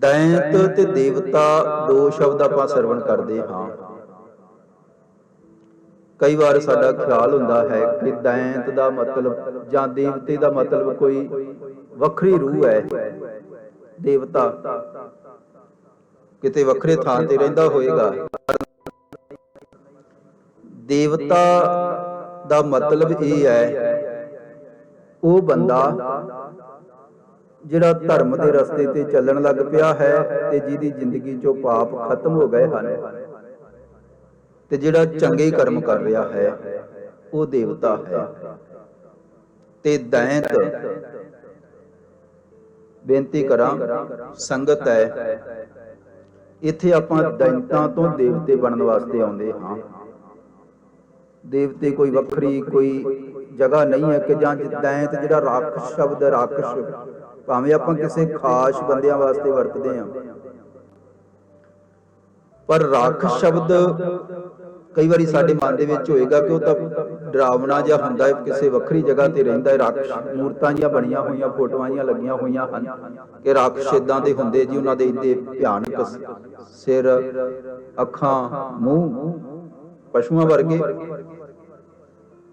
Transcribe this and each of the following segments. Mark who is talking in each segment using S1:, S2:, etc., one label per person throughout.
S1: ਦੈਂਤ ਤੇ ਦੇਵਤਾ ਦੋ ਸ਼ਬਦ ਆਪਾਂ ਸਰਵਣ ਕਰਦੇ ਹਾਂ। ਕਈ ਵਾਰ ਸਾਡਾ ਖਿਆਲ ਹੁੰਦਾ ਹੈ ਕਿ ਦੈਂਤ ਦਾ ਮਤਲਬ ਜਾਂ ਦੇਵਤੇ ਦਾ ਮਤਲਬ ਕੋਈ ਵੱਖਰੀ ਰੂਹ ਹੈ। ਦੇਵਤਾ। ਕਿਤੇ ਵੱਖਰੇ ਥਾਂ ਤੇ ਰਹਿੰਦਾ ਹੋਏਗਾ। ਦੇਵਤਾ ਦਾ ਮਤਲਬ ਇਹ ਹੈ ਉਹ ਬੰਦਾ ਜਿਹੜਾ ਧਰਮ ਦੇ ਰਸਤੇ ਤੇ ਚੱਲਣ ਲੱਗ ਪਿਆ ਹੈ ਤੇ ਜਿਹਦੀ ਜ਼ਿੰਦਗੀ ਚੋਂ ਪਾਪ ਖਤਮ ਹੋ ਗਏ ਹਨ ਤੇ ਜਿਹੜਾ ਚੰਗੇ ਕਰਮ ਕਰ ਰਿਹਾ ਹੈ, ਉਹ ਦੇਵਤਾ ਹੈ। ਤੇ ਦੈਂਤ, ਬੇਨਤੀ ਕਰਾਂ, ਸੰਗਤ ਹੈ, ਇੱਥੇ ਆਪਾਂ ਦੈਂਤਾਂ ਤੋਂ ਦੇਵਤੇ ਬਣਨ ਵਾਸਤੇ ਆਉਂਦੇ ਹਾਂ। ਦੇਵਤੇ ਕੋਈ ਵੱਖਰੀ ਕੋਈ ਜਗ੍ਹਾ ਨਹੀਂ ਹੈ ਕਿ ਜਾਂ ਦੈਂਤ ਜਿਹੜਾ ਰਾਖਸ਼ ਸ਼ਬਦ ਰਾਖਸ਼। ਭਾਵੇਂ ਆਪਾਂ ਕਿਸੇ ਖਾਸ ਬੰਦਿਆਂ ਵਾਸਤੇ ਵਰਤਦੇ ਹਾਂ। ਪਰ ਰਾਖਸ਼ ਸ਼ਬਦ ਕਈ ਵਾਰੀ ਸਾਡੇ ਮਨ ਦੇ ਵਿੱਚ ਹੋਏਗਾ ਕਿ ਉਹ ਤਾਂ ਡਰਾਵਣਾ ਜਿਹਾ ਹੁੰਦਾ ਹੈ, ਕਿਸੇ ਵੱਖਰੀ ਜਗ੍ਹਾ ਤੇ ਰਹਿੰਦਾ ਹੈ। ਰਾਖਸ਼ ਮੂਰਤਾਂ ਜੀਆਂ ਬਣੀਆਂ ਹੋਈਆਂ, ਫੋਟੋਆਂ ਜੀਆਂ ਲੱਗੀਆਂ ਹੋਈਆਂ ਹਨ ਕਿ ਰਾਖਸ਼ ਇਦਾਂ ਦੇ ਹੁੰਦੇ ਜੀ, ਉਹਨਾਂ ਦੇ ਇੰਨੇ ਭਿਆਨਕ ਸਿਰ, ਅੱਖਾਂ, ਮੂੰਹ ਪਸ਼ੂਆਂ ਵਰਗੇ।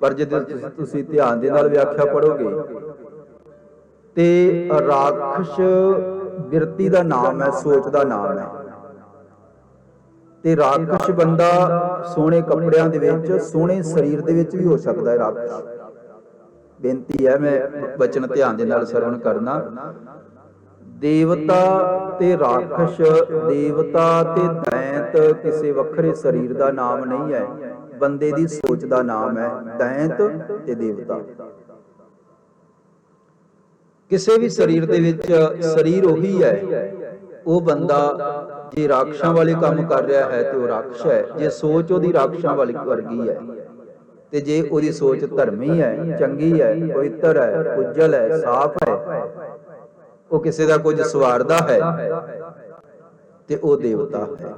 S1: ਪਰ ਜਦੋਂ ਤੁਸੀਂ ਧਿਆਨ ਦੇ ਨਾਲ ਵਿਆਖਿਆ ਪੜੋਗੇ ਤੇ ਰਾਖਸ਼ ਬਿਰਤੀ ਦਾ ਨਾਮ ਹੈ, ਸੋਚ ਦਾ ਨਾਮ ਹੈ। ਤੇ ਰਾਖਸ਼ ਬੰਦਾ ਸੋਹਣੇ ਕੱਪੜਿਆਂ ਦੇ ਵਿੱਚ, ਸੋਹਣੇ ਸਰੀਰ ਦੇ ਵਿੱਚ ਵੀ ਹੋ ਸਕਦਾ ਹੈ ਰਾਖਸ਼। ਬੇਨਤੀ ਹੈ, ਮੈਂ ਬਚਨ ਧਿਆਨ ਦੇ ਨਾਲ ਸਰਵਣ ਕਰਨਾ। ਦੇਵਤਾ ਤੇ ਰਾਖਸ਼, ਦੇਵਤਾ ਤੇ ਦੈਂਤ, ਕਿਸੇ ਵੱਖਰੇ ਸਰੀਰ ਦਾ ਨਾਮ ਨਹੀਂ ਹੈ। ਬੰਦੇ ਦੀ ਸੋਚ ਦਾ ਨਾਮ ਹੈ ਦੈਂਤ ਤੇ ਦੇਵਤਾ। ਕਿਸੇ ਵੀ ਸਰੀਰ ਦੇ ਵਿੱਚ ਸਰੀਰ ਉਹੀ ਹੈ। ਉਹ ਬੰਦਾ ਜੇ ਰਾਖਸ਼ਾਂ ਵਾਲੇ ਕੰਮ ਕਰ ਰਿਹਾ ਹੈ ਤੇ ਉਹ ਰਾਖਸ਼ ਹੈ। ਜੇ ਸੋਚ ਉਹਦੀ ਰਾਖਸ਼ਾਂ ਵਾਲੀ ਵਰਗੀ ਹੈ ਤੇ ਜੇ ਉਹਦੀ ਸੋਚ ਧਰਮੀ ਹੈ, ਚੰਗੀ ਹੈ, ਪਵਿੱਤਰ ਹੈ, ਉਜਲ ਹੈ, ਸਾਫ਼ ਹੈ ਉਹ ਕਿਸੇ ਦਾ ਕੁਝ ਸਵਾਰਦਾ ਹੈ ਤੇ ਉਹ ਦੇਵਤਾ ਹੈ।